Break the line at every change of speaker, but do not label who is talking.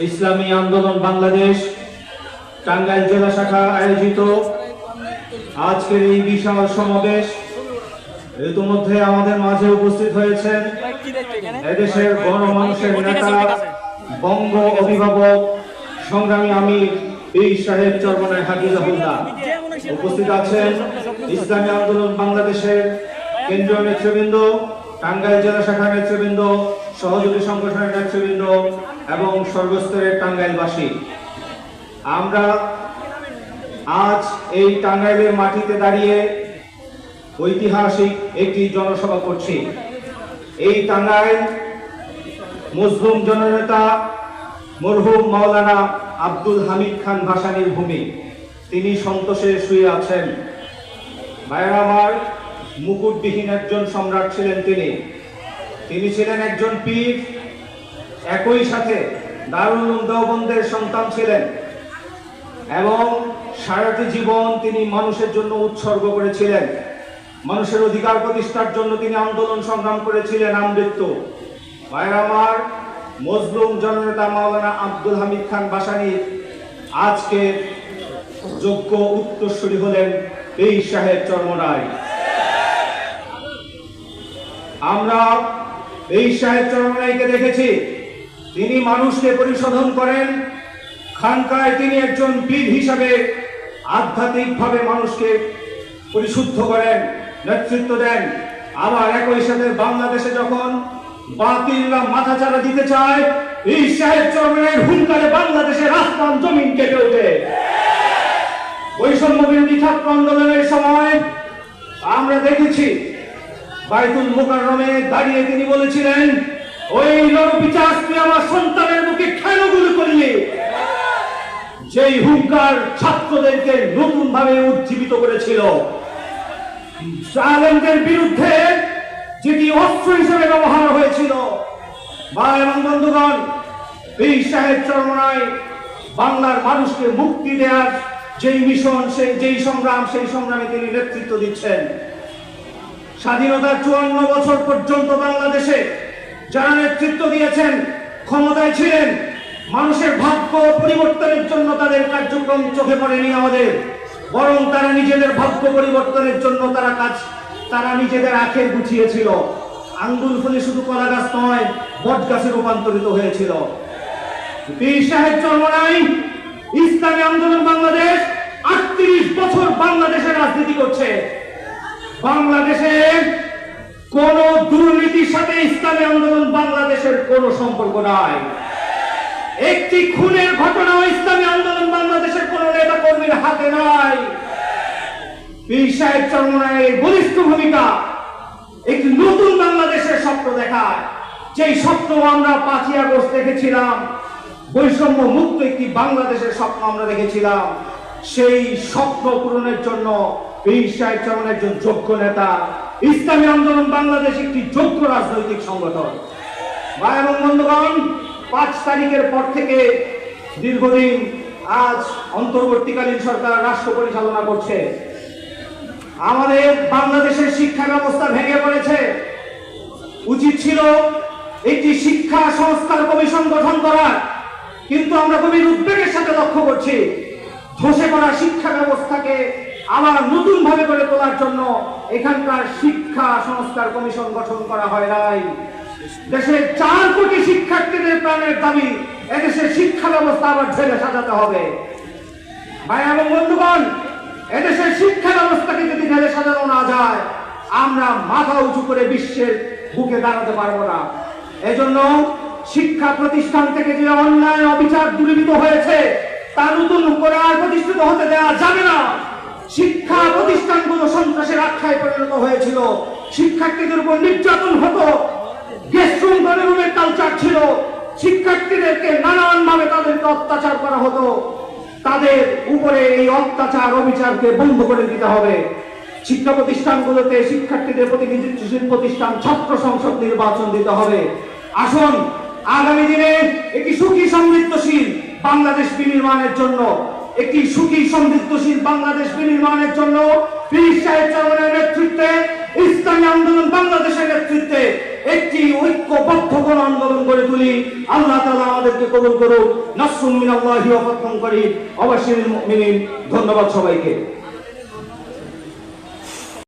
ইসলামী আন্দোলন বাংলাদেশ, টাঙ্গাইল জেলা শাখা আয়োজিত আজকের এই বিশাল সমাবেশ ইতিমধ্যে আমাদের মাঝে উপস্থিত হয়েছেন এদেশের গণমানুষের নেতা বঙ্গ অভিভাবক সংগ্রামী আমির এই সাহেব চরমনায় হাফিজাহুল্লাহ। উপস্থিত আছেন ইসলামী আন্দোলন বাংলাদেশের কেন্দ্রীয় নেতৃবৃন্দ টাঙ্গাইল জেলা শাখার নেতৃবৃন্দ, সহযোগী সংগঠনের নেতৃবৃন্দ এবং সর্বস্তরের টাঙ্গাইলবাসী। আমরা আজ এই টাঙ্গাইলের মাটিতে দাঁড়িয়ে ঐতিহাসিক একটি জনসভা করছি। এই টাঙ্গাইল মুসলিম জননেতা মরহুম মাওলানা আব্দুল হামিদ খান ভাসানীর ভূমি। তিনি সন্তোষে শুয়ে আছেন। ভাইয়েরা আমার মুকুটবিহীন একজন সম্রাট ছিলেন তিনি। তিনি ছিলেন একজন পীর, একই সাথে দারুল দেওবন্দের সন্তান ছিলেন এবং সারাটি জীবন তিনি মানুষের জন্য উৎসর্গ করেছিলেন। মানুষের অধিকার প্রতিষ্ঠার জন্য তিনি আন্দোলন সংগ্রাম করেছিলেন আমৃত্যু। আমার, মজলুম জননেতা মাওলানা আব্দুল হামিদ খান বাসানির আজকে যোগ্য উত্তরসূরি হলেন এই সাহেব চর্মরায় আমরা এই সাহেব চরমরাইকে দেখেছি। তিনি মানুষকে পরিশোধন করেন। খানকায় তিনি একজন পীর হিসাবে আধ্যাত্মিকভাবে মানুষকে পরিশুদ্ধ করেন, নেতৃত্ব দেন। আবার একই সাথে বাংলাদেশে যখন বাতিলরা মাথাচাড়া দিতে চায়, এই সাহেব চরমরাইয়ের হুঙ্কারে বাংলাদেশের আসমান জমিন কেটে ওঠে। বৈষম্য বিরোধী ছাত্র আন্দোলনের সময় আমরা দেখেছি বাইতুল মোকাররমে দাঁড়িয়ে তিনি বলেছিলেন, ওই নরপিচাস তুই আমার সন্তানের মুখে কেন গুলি করলি? যেই হুঙ্কার ছাত্রদেরকে নতুন ভাবে উজ্জীবিত করেছিল। জালেমদের বিরুদ্ধে যেটি অস্ত্র হিসেবে ব্যবহার হয়েছিল, ভাই এবং বন্ধুগণ, এই সাহেব চরমনায় বাংলার মানুষকে মুক্তি দেওয়ার যেই মিশন, সেই যেই সংগ্রাম, সেই সংগ্রামে তিনি নেতৃত্ব দিচ্ছেন। স্বাধীনতার চুয়ান্ন বছর পর্যন্ত বাংলাদেশে যারা নেতৃত্ব দিয়েছেন, ক্ষমতায় ছিলেন, মানুষের ভাগ্য পরিবর্তনের জন্য তাদের কার্যক্রম চোখে পড়েনি আমাদের। বরং তারা নিজেদের ভাগ্য পরিবর্তনের জন্য তারা কাজ, তারা নিজেদের আখের গুছিয়েছিল। আঙ্গুল ফুলে শুধু কলা গাছ নয় বট গাছে রূপান্তরিত হয়েছিল। ইসলামী আন্দোলন বাংলাদেশ আটত্রিশ বছর বাংলাদেশে রাজনীতি করছে। বাংলাদেশে কোন দুর্নীতির সাথে ইসলামী আন্দোলন বাংলাদেশের কোন সম্পর্ক নাই। একটি খুনের ঘটনাও ইসলামী আন্দোলন বাংলাদেশের কোন নেতা কর্মীর হাতে নাই। পীর সাহেব চরমনায়ের বলিষ্ঠ ভূমিকা একটি নতুন বাংলাদেশের স্বপ্ন দেখায়। যেই স্বপ্ন আমরা পাঁচই আগস্ট দেখেছিলাম বৈষম্য মুক্ত একটি বাংলাদেশের স্বপ্ন আমরা দেখেছিলাম। সেই স্বপ্ন পূরণের জন্য সাহেব চরমন একজন যোগ্য নেতা, ইসলামী আন্দোলন বাংলাদেশ একটি যোগ্য রাজনৈতিক সংগঠন। ভাই এবং বন্ধুগণ, পাঁচ তারিখের পর থেকে দীর্ঘদিন আজ অন্তর্বর্তীকালীন সরকার রাষ্ট্র পরিচালনা করছে। আমাদের বাংলাদেশের শিক্ষা ব্যবস্থা ভেঙে পড়েছে। উচিত ছিল একটি শিক্ষা সংস্কার কমিশন গঠন করার, কিন্তু আমরা খুবই উদ্বেগের সাথে লক্ষ্য করছি। ধসে পড়া শিক্ষা ব্যবস্থাকে আবার নতুন ভাবে করে তোলার জন্য এখানকার শিক্ষা সংস্কার কমিশন গঠন করা হয় নাই। দেশের চার কোটি শিক্ষার্থীদের প্রাণের দাবি, এদেশের শিক্ষা ব্যবস্থা আবার ঢেলে সাজাতে হবে। ভাই এবং বন্ধুগণ, এদেশের শিক্ষা ব্যবস্থাকে যদি ঢেলে সাজানো না যায়, আমরা মাথা উঁচু করে বিশ্বের বুকে দাঁড়াতে পারব না। এজন্য শিক্ষা প্রতিষ্ঠান থেকে যে অন্যায় অবিচার দূরীভূত হয়েছে তা নতুন করে আর প্রতিষ্ঠিত হতে দেওয়া যাবে না। শিক্ষা প্রতিষ্ঠানগুলো সন্ত্রাসের আখ্যায় পরিণত হয়েছিল। শিক্ষার্থীদের উপর নির্যাতন হতো। কালচার ছিল। শিক্ষার্থীদেরকে নানান ভাবে তাদেরকে অত্যাচার করা হতো। তাদের উপরে এই অত্যাচার অবিচারকে বন্ধ করে দিতে হবে। শিক্ষা প্রতিষ্ঠানগুলোতে শিক্ষার্থীদের প্রতিনিধিত্বশীল প্রতিষ্ঠান, ছাত্র সংসদ নির্বাচন দিতে হবে। আসুন, আগামী দিনে একটি সুখী সমৃদ্ধশীল বাংলাদেশ বিনির্মাণের জন্য, একটি সুখী, সমৃদ্ধশীল বাংলাদেশ বিনির্মাণের জন্য নেতৃত্বে, ইসলামী আন্দোলন বাংলাদেশের নেতৃত্বে একটি ঐক্যবদ্ধ কোন আন্দোলন করে তুলি। আল্লাহ তালা আমাদেরকে কবুল করুক। নাসুমিন আল্লাহ করি অবশ্যই ধন্যবাদ সবাইকে।